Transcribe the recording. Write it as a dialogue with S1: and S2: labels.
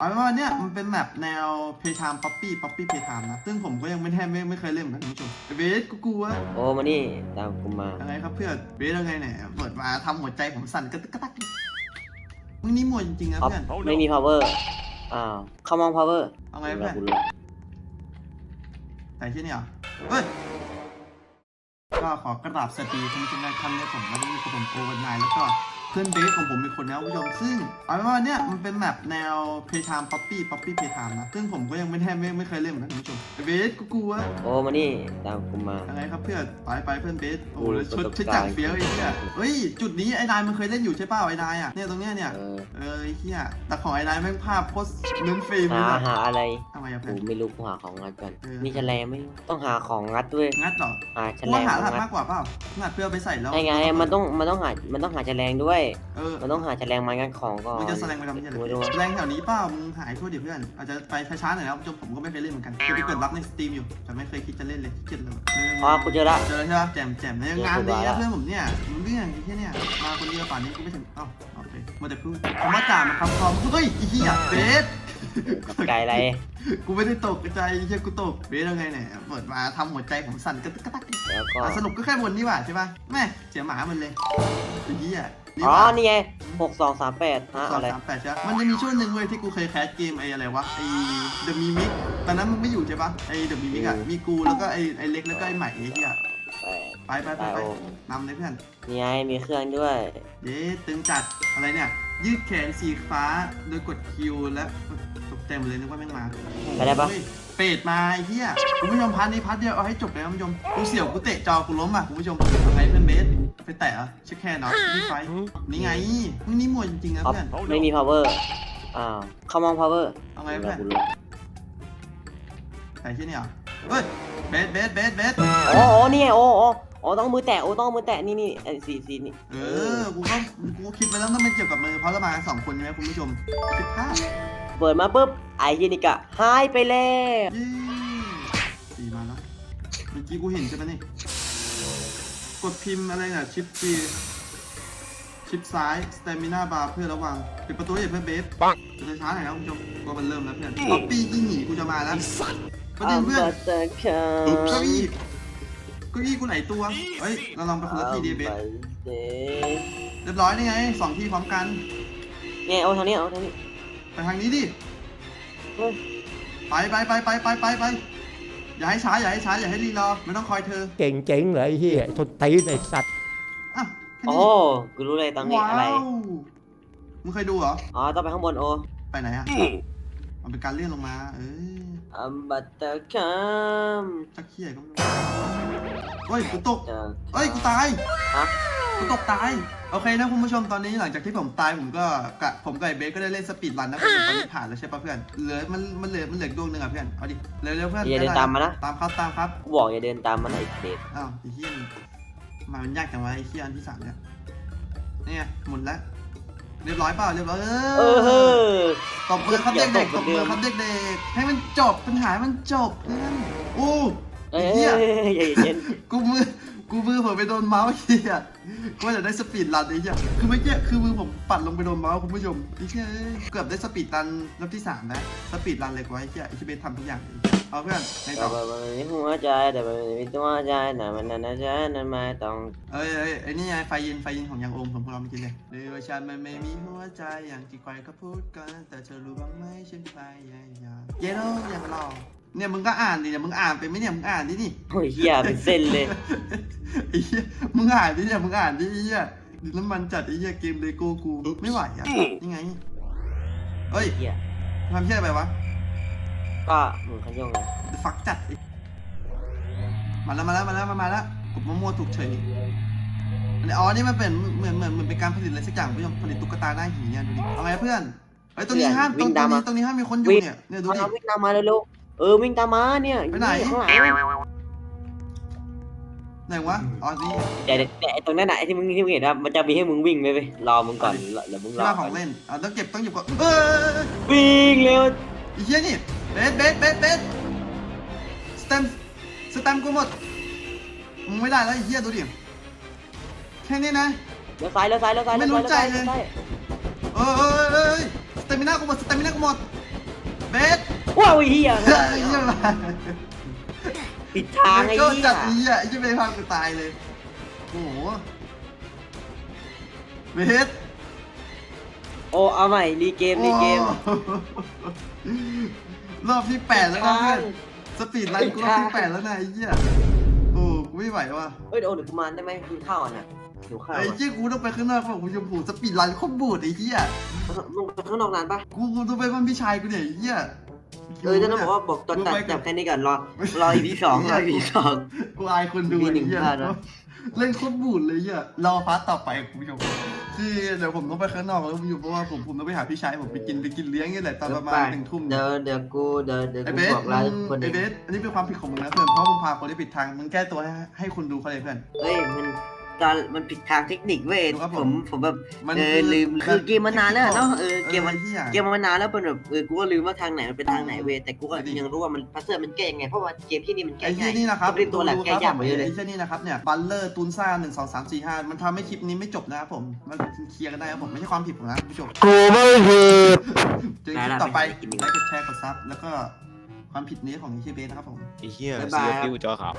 S1: เอาเป็นว่าเนี่ยมันเป็นแมปแนวเพย์ไทม์ป๊อปปี้ป๊อปปี้เพย์ไทม์นะ ซึ่งผมก็ยังไม่แทบไม่ไม่เคยเล่นเหมือนกันคุณผู้ชมเบสกูกลัว
S2: โอ้มานี่ตามกูมา
S1: ยังไงครับเพื่อนเบสยังไงเนี่ยเปิดมาทำหัวใจผมสั่นกระตึกกระตักมึงนี่หมวดจริงๆนะ
S2: ครับ
S1: เพื่อน
S2: ไม่มี power อ้าวเข้ามอง power
S1: เอาไงเพื่อน
S2: กูรู้
S1: ใส่ที่นี่เหรอเฮ้ยก็ขอกระดาบสตรีคุณผู้ชมได้คำนี้ผมแล้วก็มีกับผมโอเวอร์ไนแล้วก็เพื่อนเบสของผมเป็นคนนะคุณผู้ชมซึ่งเอาเป็นว่าเนี่ยมันเป็นแมปแนวเพย์ไทม์ป๊อปปี้ป๊อปปี้เพย์ไทม์นะ ซึ่งผมก็ยังไม่แทบไม่ไม่เคยเล่นเหมือนกันคุณผู้ชมเบสกูกลัว
S2: โอ้มานี่ตามกูมา
S1: ยังไงครับเพื่อนไปไปเพื่อนเบสโอ้
S2: โอ้
S1: ย
S2: ย
S1: ชุด
S2: ประสบ
S1: ชุด
S2: การณ์
S1: จากเฟี้ยวไอ้เนี่ยเฮ้ยจุดนี้ไอ้นายมันเคยเล่นอยู่ใช่เปล่าไอ้นายอะเนี่ยตรงเนี้ยเนี่ย
S2: เออ
S1: เออไอ้เหี้ยแต่ของไอ้นายแม่งภาพโคตรเน้นฟิล์มเล
S2: หาย
S1: นะ
S2: หาอะไร
S1: ทำไมอะ
S2: กู
S1: เพื่อน
S2: ไม่รู้กูหาของงัดก่อน
S1: เออ
S2: มีแฉลงไหมต้องหาของงัดด้วย
S1: งัดเหรอ
S2: หาแฉ
S1: กู
S2: ล
S1: ว่างหา
S2: ของ
S1: หัด
S2: งัด
S1: มากกว่าเปล่าหัดเพื่อเอาไปใส่แล้ว
S2: ไงไงมันต้องมันต้องหามันต้องหาแฉลงด้วย
S1: เออ
S2: มันต้องหาแฉลงมางัดของก่อน
S1: มึงจะแสดงไปทำยังไง
S2: กูไม่รู้
S1: แรงแถวนี้เปล่ามึงหายทั่วดิเพื่อน อาจจะไปช้าๆหน่อยนะจนผมก็ไม่เคยเล่นเหมือนกันเคยไปกดรับในสตรีมอยู่ แต่ไม่เคยคิดจะเล่นเลยขี้เกียจเลย
S2: อ๋อกูเจอละ
S1: เจอใช่ปะแจมแจมใน
S2: เจองา
S1: นดี
S2: กูละ
S1: นะเพื่อนผมเนี่ยรู้เรื่องไอ้ที่เนี่ย มาคนเดียวป่านนี้กูไม่ถึงเอ้าโอเคมาแต่พูดคำว่าจ่ามันคำพร้อมเฮ้ยไอ้เหี้ยเบส
S2: ไก่อะไร
S1: กูไม่ได้ตกกระจายไอ้เหี้ยกูตกเบสยังไงเนี่ยเปิดมาทำหัวใจผมสั่นกระตึกกระตัก
S2: แล้วก็
S1: อะสรุปก็แค่บนนี่หว่าใช่ปะแม่เสียหมามันเลยไอ้เหี้ย
S2: อ๋อ
S1: ว่า
S2: นี่ไงหกสองสามแปดฮะ
S1: สอง
S2: อะไร
S1: สามแปดใช่ปะมันจะมีช่วงหนึ่งเว้ยที่กูเคยแคสเกมไอ้อะไรวะไอ้ The Mimic ตอนนั้นมึงไม่อยู่ใช่ปะไอ้ The Mimic อะมีกูแล้วก็ไอ้ไอ้เล็กแล้วก็ไอ้ใหม่ไอ้เหี้ย
S2: แปด
S1: ไปไปไป
S2: ไป
S1: ไป
S2: โอ้
S1: นำเลยเพื่อน
S2: นี่ไง มีเครื่องด้วย
S1: เย้ตึงจัดอะไรเนี่ย ยืดแขนสีฟ้าโดยกดคิวและตกเต็มเลยนึกว่าแม่งมา
S2: ไปได้ปะ
S1: เฮ้ย เปรตมาไอ้เหี้ยคุณผู้ชมพันนี้พัดเดียวเอาให้จบเลยนะคุณผู้ชมกูเสี่ยวกูเตะจอกูล้มอะคุณผู้ชมทำไงเพื่อนเบสไปแตะเหรอเช็คแค่เนาะนี่ไฟนี่ไงมึงนี่มวยจริงๆนะ
S2: ครับ
S1: เพื่อน
S2: ไม่มี power อ้าวเข้ามอง power
S1: เอาไงเพื่อน
S2: กูรู้
S1: ใส่ที่นี่เหรอเฮ้ยเบสเบสเบสเบส
S2: โอ้โอ้นี่ไงโอ้โอ้โอ้ต้องมือแตะโอ้ต้องมือแตะนี่นี่ไอ้สีสีนี่
S1: เออ กูก็กูก็คิดไปแล้วต้องเป็นเกี่ยวกับมือเพราะเรามากันสองคนใช่ไหมคุณผู้ชมคิดพลาด
S2: เปิดมาปุ๊บไอ้เหี้ยนี่กะหายไปแล้ว
S1: เย้สีมาแล้วเมื่อกี้กูเห็นใช่ไหมนี่กดพิมพ์อะไรน่ะชิปฟรีชิปซ้าย stamina bar เพื่อระวังปิดประตูให้เพื่อนเบสปังจะช้าหน่อยนะคุณผู้ชมก็มันเริ่มแล้วเพื่อนป๊อปปี้ยิ่งหนีกูจะมาแล้วประเด็นเพื่อน
S2: บัตเตอร์คัม
S1: เก้าอี้ เก้าอี้กูไหนตัว เฮ้ย เราลองไปคนละทีดีเบสเรียบร้อยนี่ไงสองที่พร้อมกัน
S2: เนี่ยเอาทางนี้เอาทางนี้
S1: ไปทางนี้ดิ
S2: เฮ้ย
S1: ไปไปไปไปไปไปไปอย่าให้ช้าอย่าให้ช้าอย่าให้รีรอไม่ต้องคอยเธอ
S3: เก่งเจ๋งเลยไอ้เฮียทนตีนไอ้สัตว์
S1: อะแค่
S2: โอ้
S1: นี้
S2: กูรู้เลยตรงนี้
S1: ว้า
S2: อะไร
S1: วมึงเคยดูเหรอ
S2: อ๋อต้องไปข้างบนโอ
S1: ไปไหนอะมันเป็นการเลื่อนลงมา เออ
S2: อัมบัตเตอร์คัม
S1: ชักเขี้ยก็ไม่รู้เฮ้ย กูตก
S2: จะ
S1: เฮ้ย กูตาย
S2: ฮะ
S1: กูตกตาย โอเคนะคุณผู้ชมตอนนี้หลังจากที่ผมตายผมก็กะผมกับไอ้เบสก็ได้เล่นสปีดรันนะผมตอนนี้ผ่านแล้วใช่ปะเพื่อน เหลือมันมันเหลือมันเหลือดวงหนึ่งอะเพื่อน เอาดิ เร็วๆเพื่อน
S2: อย่าเดินตามมานะ
S1: ตามครับตามครับ
S2: กูบอกอย่าเดินตามมันไอ้เด็ด
S1: อ้าวไอ้เหี้ยนี่มามันยากจังวะไอ้เหี้ยอันที่สามเนี่ยนี่ไงหมุนแล้ว เรียบร้อยเปล่าเรียบร้อยเอ
S2: เออ
S1: อ
S2: เฮ้ย
S1: ตบมือครับ
S2: อย่า
S1: เด็กๆ
S2: ต
S1: ต
S2: บบเหมื
S1: มื
S2: อนเดิ
S1: อ
S2: ม
S1: ครับเด็กๆให้มันจบปัญหาให้มันจบเพื่อนอู้
S2: เอ้ย
S1: ไอ้เหี้ย
S2: อย่าเย็น
S1: กูมือกูมือผมไปโดนเมาส์เหี้ยกูว่าจะได้สปีดรันไอ้เหี้ยคือเมื่อกี้คือมือผมปัดลงไปโดนเมาส์คุณผู้ชมไอ้เหี้ยเกือบได้สปีดรันรอบที่สามนะสปีดรันเลยกว่าไอ้เหี้ยไอ้ที่เบสทำทุกอย่างเลย เอาเพื่อนใน
S2: แต่
S1: ต่อ
S2: มันไม่มีหัวใจแต่มันไม่มีตัวใจนะมันนั่นนะใจนั่นไม่ต้อง
S1: เอ้ยเอ้ยไอ้นี่ไงไฟเย็นไฟเย็นของยังโอมของพวกเราเมื่อกี้เลยเรือว่าฉันมันไม่มีหัวใจอย่างที่ใครก็พูดกันแต่เธอรู้บ้างไหมฉันพยายามเย้โร่ยังรอเนี่ยมึงก็อ่านดิเนี่ยมึงอ่านเป็นไหมเนี่ยมึงอ่านดินี่
S2: โอ้ยเหี้ยเป็นเส้นเลย
S1: ไอ้เหี้ยมึงอ่านดิเนี่ยมึงอ่านดิไอ้เหี้ยดินน้ำมันจัดไอ้เหี้ยเกมเลโก้กูไม่ไหวอะนี่ไงเอ้ย
S2: เหี้ย
S1: ทำเหี้ยอะไรไปวะ
S2: ก็มึงขยงไง
S1: ฟักจัดไอ้มาแล้วมาแล้วมาแล้วมาแล้วกดมั่วๆถูกเฉยอันนี้อ๋อนี่มันเป็นเหมือนเหมือนเหมือนเป็นการผลิตอะไรสักอย่างผู้ชมผลิตตุ๊กตาหน้าหีเนี่ยดูดิเอาไงเพื่อนเฮ้ยตรงนี้ห้ามตรงตรงนี้ตรงนี้ห้ามมีคนอยู่เนี่ยเนี่ยดูดิ
S2: มาวิ่งตามมาเร็วๆเออวิ่งตามมาเนี่ย
S1: ไปไหน
S2: อยู่ข้างหลัง
S1: ไหนวะอ๋อนี่
S2: แต่แต่ไอ้ตรงนั้นน่ะไอ้ที่มึงที่มึงเห็นว่ามันจะมีให้มึงวิ่งไหมไปรอมึงก่อนแล้วมึงร
S1: ที่
S2: อ
S1: ว่าข
S2: ก่
S1: อ
S2: องน
S1: เล่นอะต้องเก็บต้องเก็บก่อนเอ้ย
S2: วิ่งเร็ว
S1: ไอ้เหี้ยนี่ เบสเบสเบสเบสสเต็มสเต็มกูหมดมึงไม่ได้แล้วไอ้เหี้ยดูดิแค่นี้นะ
S2: เลี้ยวซ้ายเลี้ยวซ้ายเลี้ยวซ้าย
S1: ไม่
S2: เลี้ยว
S1: รู้
S2: ซ้าย
S1: ใจเลย
S2: เลี้ยวซ้าย
S1: เอ้ยเอ้ยเอ้ยสเตมิน่ากูหมดสเตมิน่ากูหมดเบส
S2: ว้าวไอ้เหี้ย
S1: เฮ้ยเหี้ยอะไร
S2: ผิดทางไอ้
S1: ก็
S2: เหี้
S1: จัด
S2: ย
S1: ไอ้เหี้ยไอ้เหี้ยเบสพากูตายเลยโอ้โหเบส
S2: โอ้เอาใหม่รีเกมรีเกม
S1: โอ้ รอบที่แปดแล้วนะเพื่อนสปีดไลน์กูรอบที่แปดแล้วนะไอ้เหี้ยโอ้กูไม่ไหวว่ะ
S2: เอ้ยโอ้เดี๋ยวกูมาได้ไหมกินข้าวอะน่ะหิวข้าว
S1: ไอ้
S2: อะ
S1: เหี้ยกูต้องไปข้างนอกเพราะกูชมพูสปีดไลน์โคตรบูดไอ้เหี้ย
S2: มึงไปข้างนอกนานปะ
S1: กูกูต้องไปบ้านพี่ชายกูเนี่ยไอ้เหี้ย
S2: เออจะต้องบอกว่าบอกตอนตัดจับแค่นี้ก่อนรอรอ EP สองรอ EP สอง
S1: กูอายคนดู
S2: มีหนึ่ง
S1: ไอ้เหี้ย
S2: พลาดนะ
S1: เล่นโคตรบูดเลยเหี้ยรอพาร์ทต่อไปคุณผู้ชม คือเดี๋ยวผมต้องไปข้างนอกแล้วคุณผู้ชมเพราะว่าผมผมต้องไปหาพี่ชายผมไปกินไปกินเลี้ยงนี่แหละตอนประมาณหนึ่งทุ่ม
S2: เดี๋ยวเดี๋ยวกูเดี๋ยวเดี๋ยว
S1: ไอ
S2: กู
S1: เบส
S2: บอกลาทุกคน
S1: ไอ
S2: เอง
S1: เบสอันนี้เป็นความผิดของมึงนะเพื่อนเพราะมึงพาคนที่ผิดทางมึงแก้ตัวให้ให้คนดูเขาเลยเพื่อน
S2: เฮ้ยมัน ตอนมันผิดทางเทคนิคเว้ย
S1: ครับ
S2: ผ
S1: ผม
S2: มผมแบบ
S1: มัน
S2: เออ
S1: คือ
S2: ลืมคือ
S1: แบบ
S2: เกมมันนานแล้วเนาะเออเกมมัน
S1: เออไอ้เหี้ย
S2: เกมมันนานแล้วเป็นแบบเออกูก็ลืมว่าทางไหนมันเป็นทางไหนเว้ยแต่กูก็
S1: ไอ้ดิ
S2: ยังรู้ว่ามันพัซเซอร์มันแก้ยังไงเพราะว่าเกมที่นี่มันแก้
S1: ไอ้เหี้
S2: ง่ายย
S1: นี่นะครับ
S2: เล่นตัวหลักแก้ยากกว่าเยอะเลย
S1: ไอ้เหี้ยนี่นะครับเนี่ยบัลเลอร์ตูนซ่าหนึ่งสองสามสี่ห้ามันทำให้คลิปนี้ไม่จบนะครับผมมันเคลียร์กันได้ครับผมไม่ใช่ความผิดผมนะคุณผู้ชม
S3: กูไม่ผิด
S1: เจอคลิปต่อไปไลค์กดแชร์กดซับแล้วก็ความผิดนี้ของไอเชเบสนะครับผม
S4: ไอ้เหี้ย
S2: บ๊ายบาย
S4: เสีย
S2: ครับ
S4: ฟิวจอขาว